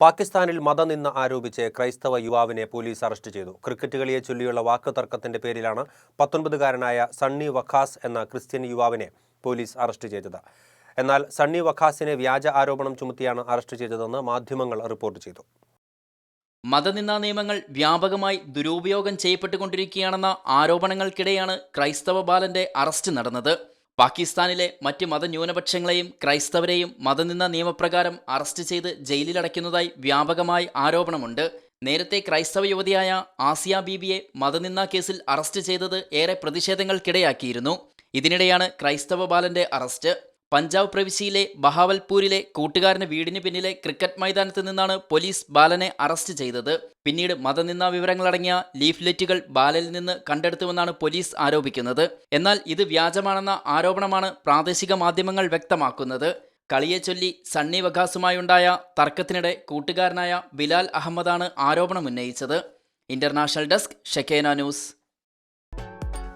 പാകിസ്ഥാനിൽ മതനിന്ന ആരോപിച്ച് ക്രൈസ്തവ യുവാവിനെ പോലീസ് അറസ്റ്റ് ചെയ്തു. ക്രിക്കറ്റ് കളിയെ ചൊല്ലിയുള്ള വാക്ക് തർക്കത്തിന്റെ പേരിലാണ് പത്തൊൻപതുകാരനായ സണ്ണി വഖാസ് എന്ന ക്രിസ്ത്യൻ യുവാവിനെ പോലീസ് അറസ്റ്റ് ചെയ്തത്. എന്നാൽ സണ്ണി വഖാസിനെ വ്യാജ ആരോപണം ചുമത്തിയാണ് അറസ്റ്റ് ചെയ്തതെന്ന് മാധ്യമങ്ങൾ റിപ്പോർട്ട് ചെയ്തു. മതനിന്ദാ നിയമങ്ങൾ വ്യാപകമായി ദുരുപയോഗം ചെയ്യപ്പെട്ടുകൊണ്ടിരിക്കുകയാണെന്ന ആരോപണങ്ങൾക്കിടെയാണ് ക്രൈസ്തവ ബാലന്റെ അറസ്റ്റ് നടന്നത്. പാകിസ്ഥാനിലെ മറ്റ് മതന്യൂനപക്ഷങ്ങളെയും ക്രൈസ്തവരെയും മതനിന്ന നിയമപ്രകാരം അറസ്റ്റ് ചെയ്ത് ജയിലിലടയ്ക്കുന്നതായി വ്യാപകമായി ആരോപണമുണ്ട്. നേരത്തെ ക്രൈസ്തവ യുവതിയായ ആസിയ ബീബിയെ മതനിന്ന കേസിൽ അറസ്റ്റ് ചെയ്തത് ഏറെ പ്രതിഷേധങ്ങൾക്കിടയാക്കിയിരുന്നു. ഇതിനിടെയാണ് ക്രൈസ്തവ ബാലന്റെ അറസ്റ്റ്. പഞ്ചാബ് പ്രവിശ്യയിലെ ബഹാവൽപൂരിലെ കൂട്ടുകാരന്റെ വീടിന് പിന്നിലെ ക്രിക്കറ്റ് മൈതാനത്ത് നിന്നാണ് പോലീസ് ബാലനെ അറസ്റ്റ് ചെയ്തത്. പിന്നീട് മതനിന്ന വിവരങ്ങളടങ്ങിയ ലീഫ്ലെറ്റുകൾ ബാലനിൽ നിന്ന് കണ്ടെടുത്തുവെന്നാണ് പോലീസ് ആരോപിക്കുന്നത്. എന്നാൽ ഇത് വ്യാജമാണെന്ന ആരോപണമാണ് പ്രാദേശിക മാധ്യമങ്ങൾ വ്യക്തമാക്കുന്നത്. കളിയെ ചൊല്ലി സണ്ണി വഖാസുമായുണ്ടായ തർക്കത്തിനിടെ കൂട്ടുകാരനായ ബിലാൽ അഹമ്മദാണ് ആരോപണം ഉന്നയിച്ചത്. International desk Shekinah news.